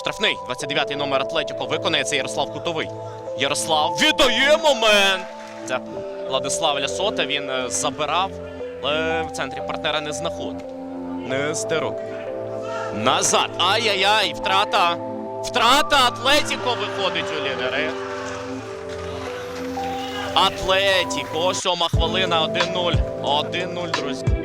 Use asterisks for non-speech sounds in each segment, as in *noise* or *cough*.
Штрафний, 29-й номер Атлетіко виконується Ярослав Кутовий. Ярослав віддає момент. Це Владислав Лясота. Він е, забирав, але в центрі партнера не знаходить. Нестерук. Назад. Ай-яй-яй, втрата. Втрата Атлетіко виходить у лідери. Атлетіко, сьома хвилина, 1-0. 1-0, друзі.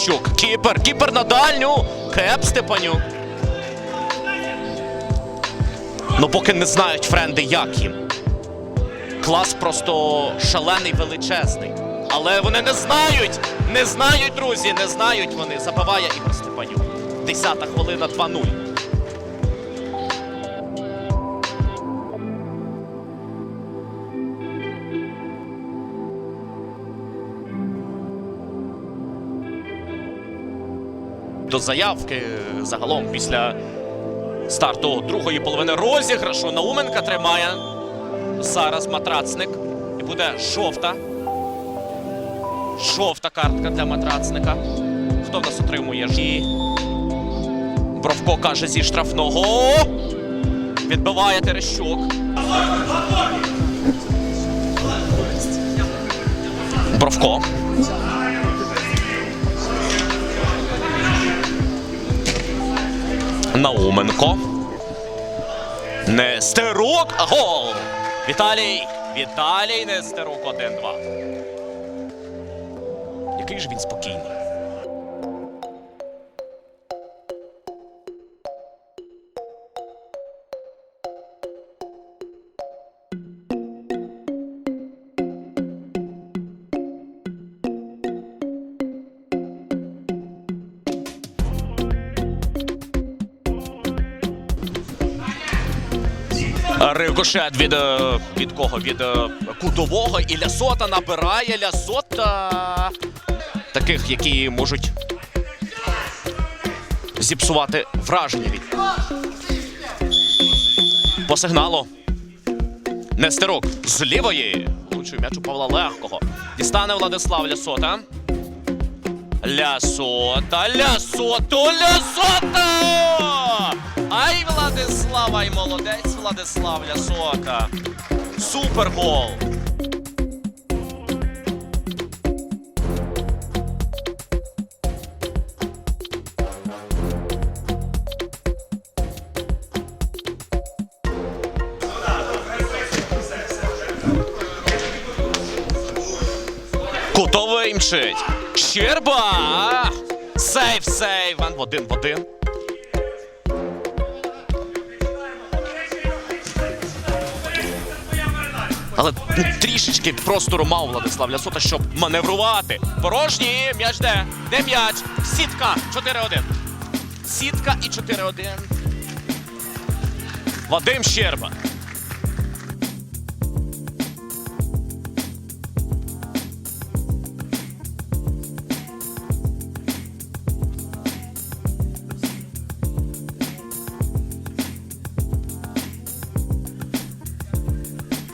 Терещук. Кіпер, кіпер на дальню. Кеп Степанюк. Ну, поки не знають френди, як їм. Клас просто шалений, величезний. Але вони не знають. Не знають, друзі, не знають вони. Забиває Ігор Степанюк. Десята хвилина 2-0. До заявки загалом після старту другої половини розіграшу. Науменка тримає зараз матрацник. І буде жовта. Жовта картка для матрацника. Хто в нас отримує? І Бровко каже зі штрафного. Відбиває Терещук. Бровко. Науменко. Нестерук. Гол! Віталій! Віталій Нестерук 1-2. Який ж він спокійний. Рикошет від, е, від кого? Від е, кутового і Лясота набирає Лясота. Таких, які можуть зіпсувати враження від. По сигналу. Нестерук з лівої. Влучує м'яч у Павла Легкого. Дістане Владислав Лясота. Лясота, Лясото, Лясота! Ай, Владислав, ай, молодець, Владислав Лясота. Супергол. Кутовий мчить. Щерба! Сейв, сейв! Один в один. Але трішечки простору мав Владислав Лясота, щоб маневрувати. Порожній м'яч де? Де м'яч? Сітка 4-1. Сітка і 4-1. Вадим Щерба.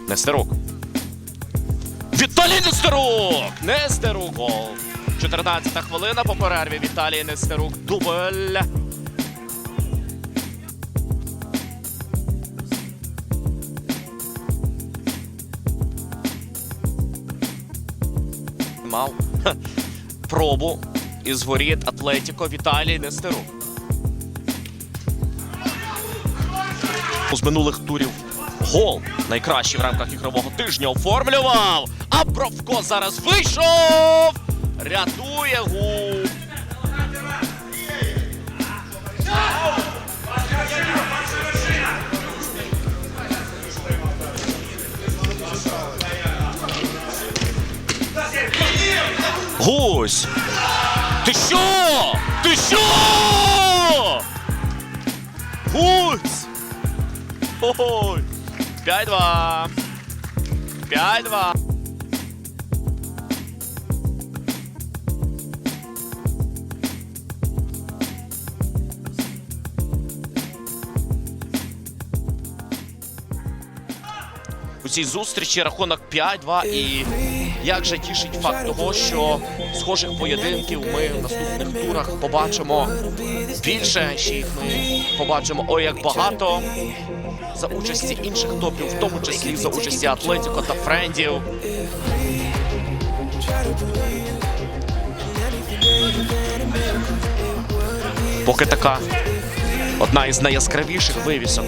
Нестерук. Віталій Нестерук! Нестерук гол. 14 хвилина по перерві. Віталій Нестерук. Дубль. Мав *laughs* пробу із воріт Атлетіко Віталій Нестерук. З минулих турів гол найкращий в рамках ігрового тижня оформлював. А Бровко зараз вийшов. Рятує гул. Гусь! Ти що? Ти що? Гусь! Ой! 5-2. 5-2. У цій зустрічі рахунок 5-2 і як же тішить факт того, що схожих поєдинків ми в наступних турах побачимо більше, ще їх ми побачимо ой як багато за участі інших топів, в тому числі за участі Атлетіко та Френдів. Поки така одна із найяскравіших вивісок